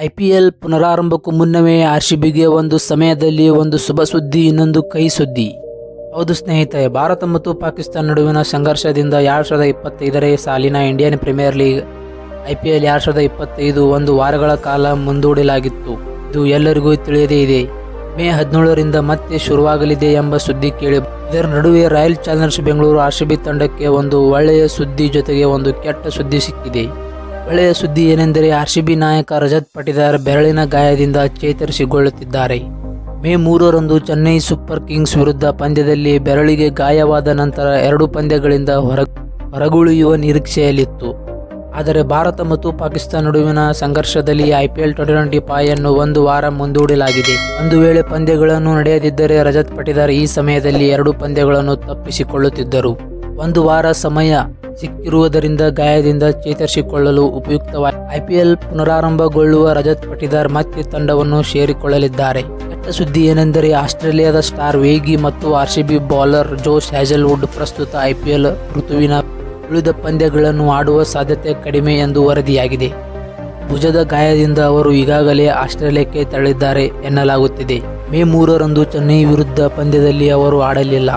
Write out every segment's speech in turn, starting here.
IPL ಪುನರಾರಂಭಕ್ಕೂ ಮುನ್ನವೇ ಆರ್ಸಿಬಿಗೆ ಒಂದು ಸಮಯದಲ್ಲಿ ಒಂದು ಶುಭ ಸುದ್ದಿ, ಇನ್ನೊಂದು ಕೈ ಸುದ್ದಿ. ಹೌದು ಸ್ನೇಹಿತರೆ, ಭಾರತ ಮತ್ತು ಪಾಕಿಸ್ತಾನ ನಡುವಿನ ಸಂಘರ್ಷದಿಂದ ಎರಡು ಸಾವಿರದ ಇಪ್ಪತ್ತೈದರೇ ಸಾಲಿನ ಇಂಡಿಯನ್ ಪ್ರೀಮಿಯರ್ ಲೀಗ್ ಐಪಿಎಲ್ ಎರಡು ಸಾವಿರದ ಇಪ್ಪತ್ತೈದು ಒಂದು ವಾರಗಳ ಕಾಲ ಮುಂದೂಡಲಾಗಿತ್ತು. ಇದು ಎಲ್ಲರಿಗೂ ತಿಳಿಯದೇ ಇದೆ. ಮೇ ಹದಿನೇಳರಿಂದ ಮತ್ತೆ ಶುರುವಾಗಲಿದೆ ಎಂಬ ಸುದ್ದಿ ಕೇಳಿ. ಇದರ ನಡುವೆ ರಾಯಲ್ ಚಾಲೆಂಜರ್ಸ್ ಬೆಂಗಳೂರು ಆರ್ಸಿಬಿ ತಂಡಕ್ಕೆ ಒಂದು ಒಳ್ಳೆಯ ಸುದ್ದಿ ಜೊತೆಗೆ ಒಂದು ಕೆಟ್ಟ ಸುದ್ದಿ ಸಿಕ್ಕಿದೆ. ಒಳ್ಳೆಯ ಸುದ್ದಿ ಏನೆಂದರೆ ಆರ್ ಸಿ ಬಿ ನಾಯಕ ರಜತ್ ಪಟಿದಾರ್ ಬೆರಳಿನ ಗಾಯದಿಂದ ಚೇತರಿಸಿಕೊಳ್ಳುತ್ತಿದ್ದಾರೆ. ಮೇ ಮೂರರಂದು ಚೆನ್ನೈ ಸೂಪರ್ ಕಿಂಗ್ಸ್ ವಿರುದ್ಧ ಪಂದ್ಯದಲ್ಲಿ ಬೆರಳಿಗೆ ಗಾಯವಾದ ನಂತರ ಎರಡು ಪಂದ್ಯಗಳಿಂದ ಹೊರ ಹೊರಗುಳಿಯುವ ನಿರೀಕ್ಷೆಯಲ್ಲಿತ್ತು. ಆದರೆ ಭಾರತ ಮತ್ತು ಪಾಕಿಸ್ತಾನ ನಡುವಿನ ಸಂಘರ್ಷದಲ್ಲಿ ಐಪಿಎಲ್ ಟ್ವೆಂಟಿ ಟ್ವೆಂಟಿ ಪಾಯನ್ನು ಒಂದು ವಾರ ಮುಂದೂಡಲಾಗಿದೆ. ಒಂದು ವೇಳೆ ಪಂದ್ಯಗಳನ್ನು ನಡೆಯದಿದ್ದರೆ ರಜತ್ ಪಟಿದಾರ್ ಈ ಸಮಯದಲ್ಲಿ ಎರಡು ಪಂದ್ಯಗಳನ್ನು ತಪ್ಪಿಸಿಕೊಳ್ಳುತ್ತಿದ್ದರು. ಒಂದು ವಾರ ಸಮಯ ಸಿಕ್ಕಿರುವುದರಿಂದ ಗಾಯದಿಂದ ಚೇತರಿಸಿಕೊಳ್ಳಲು ಉಪಯುಕ್ತವಾಗಿ ಐಪಿಎಲ್ ಪುನರಾರಂಭಗೊಳ್ಳುವ ರಜತ್ ಪಟಿದಾರ್ ಮತ್ತೆ ತಂಡವನ್ನು ಸೇರಿಕೊಳ್ಳಲಿದ್ದಾರೆ. ಕೆಟ್ಟ ಸುದ್ದಿ ಏನೆಂದರೆ ಆಸ್ಟ್ರೇಲಿಯಾದ ಸ್ಟಾರ್ ವೇಗಿ ಮತ್ತು ಆರ್ಸಿಬಿ ಬೌಲರ್ ಜೋಸ್ ಹ್ಯಾಜಲ್ವುಡ್ ಪ್ರಸ್ತುತ ಐಪಿಎಲ್ ಋತುವಿನ ಉಳಿದ ಪಂದ್ಯಗಳನ್ನು ಆಡುವ ಸಾಧ್ಯತೆ ಕಡಿಮೆ ಎಂದು ವರದಿಯಾಗಿದೆ. ಭುಜದ ಗಾಯದಿಂದ ಅವರು ಈಗಾಗಲೇ ಆಸ್ಟ್ರೇಲಿಯಾಕ್ಕೆ ತೆರಳಿದ್ದಾರೆ ಎನ್ನಲಾಗುತ್ತಿದೆ. ಮೇ ಮೂರರಂದು ಚೆನ್ನೈ ವಿರುದ್ಧ ಪಂದ್ಯದಲ್ಲಿ ಅವರು ಆಡಲಿಲ್ಲ.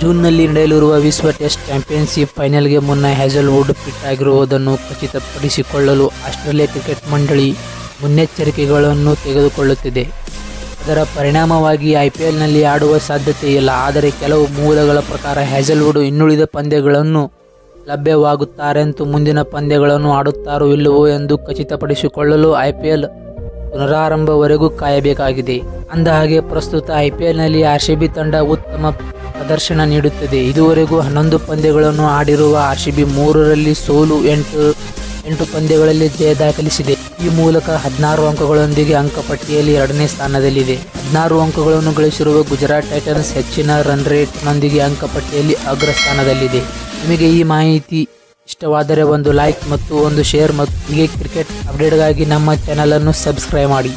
ಜೂನ್ನಲ್ಲಿ ನಡೆಯಲಿರುವ ವಿಶ್ವ ಟೆಸ್ಟ್ ಚಾಂಪಿಯನ್ಶಿಪ್ ಫೈನಲ್ಗೆ ಮುನ್ನ ಹ್ಯಾಜಲ್ವುಡ್ ಫಿಟ್ ಆಗಿರುವುದನ್ನು ಖಚಿತಪಡಿಸಿಕೊಳ್ಳಲು ಆಸ್ಟ್ರೇಲಿಯಾ ಕ್ರಿಕೆಟ್ ಮಂಡಳಿ ಮುನ್ನೆಚ್ಚರಿಕೆಗಳನ್ನು ತೆಗೆದುಕೊಳ್ಳುತ್ತಿದೆ. ಅದರ ಪರಿಣಾಮವಾಗಿ ಐಪಿಎಲ್ನಲ್ಲಿ ಆಡುವ ಸಾಧ್ಯತೆ ಇಲ್ಲ ಆದರೆ ಕೆಲವು ಮೂಲಗಳ ಪ್ರಕಾರ ಹ್ಯಾಜಲ್ವುಡ್ ಇನ್ನುಳಿದ ಪಂದ್ಯಗಳನ್ನು ಲಭ್ಯವಾಗುತ್ತಾರೆಂತೂ ಮುಂದಿನ ಪಂದ್ಯಗಳನ್ನು ಆಡುತ್ತಾರೋ ಇಲ್ಲವೋ ಎಂದು ಖಚಿತಪಡಿಸಿಕೊಳ್ಳಲು ಐಪಿಎಲ್ ಪುನರಾರಂಭವರೆಗೂ ಕಾಯಬೇಕಾಗಿದೆ. ಅಂದಹಾಗೆ ಪ್ರಸ್ತುತ ಐಪಿಎಲ್ನಲ್ಲಿ ಆರ್ಸಿಬಿ ತಂಡ ಉತ್ತಮ ಪ್ರದರ್ಶನ ನೀಡುತ್ತಿದೆ. ಇದುವರೆಗೂ ಹನ್ನೊಂದು ಪಂದ್ಯಗಳನ್ನು ಆಡಿರುವ ಆರ್ ಸಿ ಬಿ ಮೂರರಲ್ಲಿ ಸೋಲು ಎಂಟು ಎಂಟು ಪಂದ್ಯಗಳಲ್ಲಿ ಜಯ ದಾಖಲಿಸಿದೆ. ಈ ಮೂಲಕ ಹದಿನಾರು ಅಂಕಗಳೊಂದಿಗೆ ಅಂಕಪಟ್ಟಿಯಲ್ಲಿ ಎರಡನೇ ಸ್ಥಾನದಲ್ಲಿದೆ. ಹದಿನಾರು ಅಂಕಗಳನ್ನು ಗಳಿಸಿರುವ ಗುಜರಾತ್ ಟೈಟನ್ಸ್ ಹೆಚ್ಚಿನ ರನ್ ರೇಟ್ನೊಂದಿಗೆ ಅಂಕಪಟ್ಟಿಯಲ್ಲಿ ಅಗ್ರ ಸ್ಥಾನದಲ್ಲಿದೆ. ನಿಮಗೆ ಈ ಮಾಹಿತಿ ಇಷ್ಟವಾದರೆ ಒಂದು ಲೈಕ್ ಮತ್ತು ಒಂದು ಶೇರ್ ಮತ್ತು ಹೀಗೆ ಕ್ರಿಕೆಟ್ ಅಪ್ಡೇಟ್ಗಾಗಿ ನಮ್ಮ ಚಾನಲನ್ನು ಸಬ್ಸ್ಕ್ರೈಬ್ ಮಾಡಿ.